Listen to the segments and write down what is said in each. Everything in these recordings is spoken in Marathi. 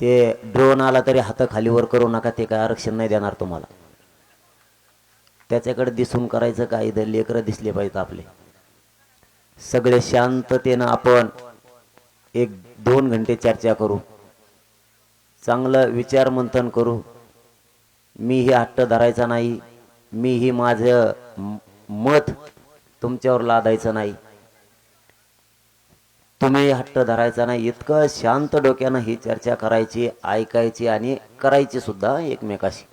ते ड्रोन आला तरी हात खालीवर करू नका ते काय आरक्षण नाही देणार तुम्हाला. त्याच्याकडे दिसून करायचं काय? इथं लेकरं दिसले पाहिजेत आपले. सगळे शांततेनं आपण एक दोन घंटे चर्चा करू. चांगलं विचार मंथन करू. मी ही हट्ट धरायचा नाही. मी ही माझं मत तुमच्यावर लादायचं नाही. तुम्ही हट्ट धरायचा नाही इतकं शांत डोक्यानं ही चर्चा करायची ऐकायची आणि करायची सुद्धा एकमेकाशी.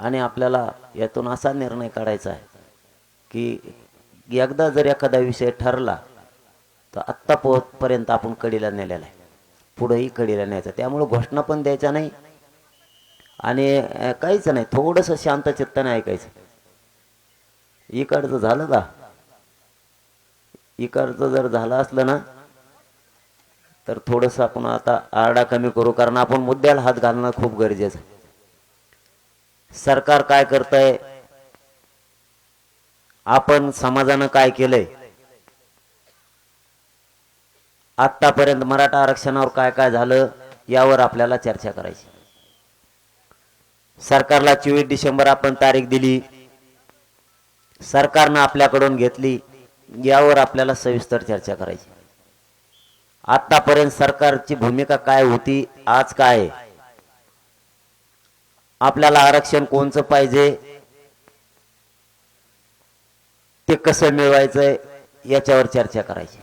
आणि आपल्याला यातून असा निर्णय काढायचा आहे की एकदा जर एखादा विषय ठरला तर आत्ता पोहोचपर्यंत आपण कडीला नेलेला आहे. पुढंही कडीला न्यायचं त्यामुळे घोषणा पण द्यायच्या नाही आणि काहीच नाही. थोडंसं शांत चित्ताने ऐकायचं. इकडचं झालं का इकडचं जर झालं असलं ना तर थोडंसं आपण आता आरडा कमी करू कारण आपण मुद्द्याला हात घालणं खूप गरजेचं आहे. सरकार काय करतंय? आपण समाजानं काय केलंय? आतापर्यंत मराठा आरक्षणावर काय काय झालं यावर आपल्याला चर्चा करायची. सरकारला चोवीस डिसेंबर आपण तारीख दिली. सरकारनं आपल्याकडून घेतली यावर आपल्याला सविस्तर चर्चा करायची. आतापर्यंत सरकारची भूमिका काय होती आज काय? आपल्याला आरक्षण कोणचं पाहिजे? ते कसं मिळवायचंय याच्यावर चर्चा करायची.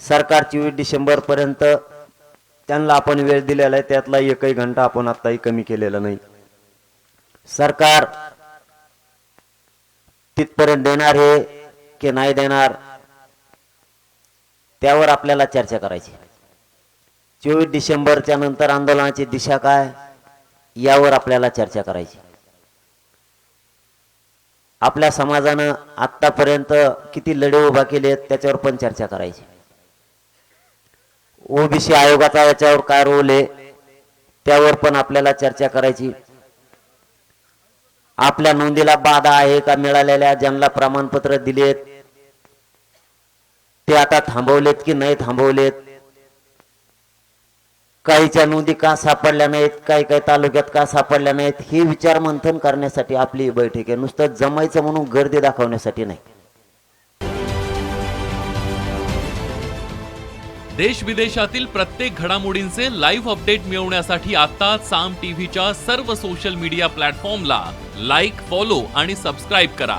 सरकार चोवीस डिसेंबर पर्यंत त्यांना आपण वेळ दिलेला आहे त्यातला एकही घंटा आपण आत्ताही कमी केलेला नाही. सरकार तिथपर्यंत देणार हे की नाही देणार? त्यावर आपल्याला चर्चा करायची. चोवीस डिसेंबरच्या नंतर आंदोलनाची दिशा काय यावर आपल्याला चर्चा करायची. आपल्या समाजानं आतापर्यंत किती लढे उभा केले आहेत त्याच्यावर पण चर्चा करायची. ओबीसी आयोगाचा याच्यावर काय रोल आहे त्यावर पण आपल्याला चर्चा करायची. आपल्या नोंदीला बाधा आहे का मिळालेल्या ज्यांना प्रमाणपत्र दिलेत ते आता थांबवलेत की नाही थांबवलेत? काहीच्या नोंदी का सापडल्या नाहीत? काही काही तालुक्यात का सापडल्या नाहीत? हे विचार मंथन करण्यासाठी आपली ही बैठक आहे. नुसतं जमायचं म्हणून गर्दी दाखवण्यासाठी नाही. देश विदेशातील प्रत्येक घडामोडींचे लाईव्ह अपडेट मिळवण्यासाठी आता साम टीव्हीच्या सर्व सोशल मीडिया प्लॅटफॉर्मला लाईक फॉलो आणि सबस्क्राईब करा.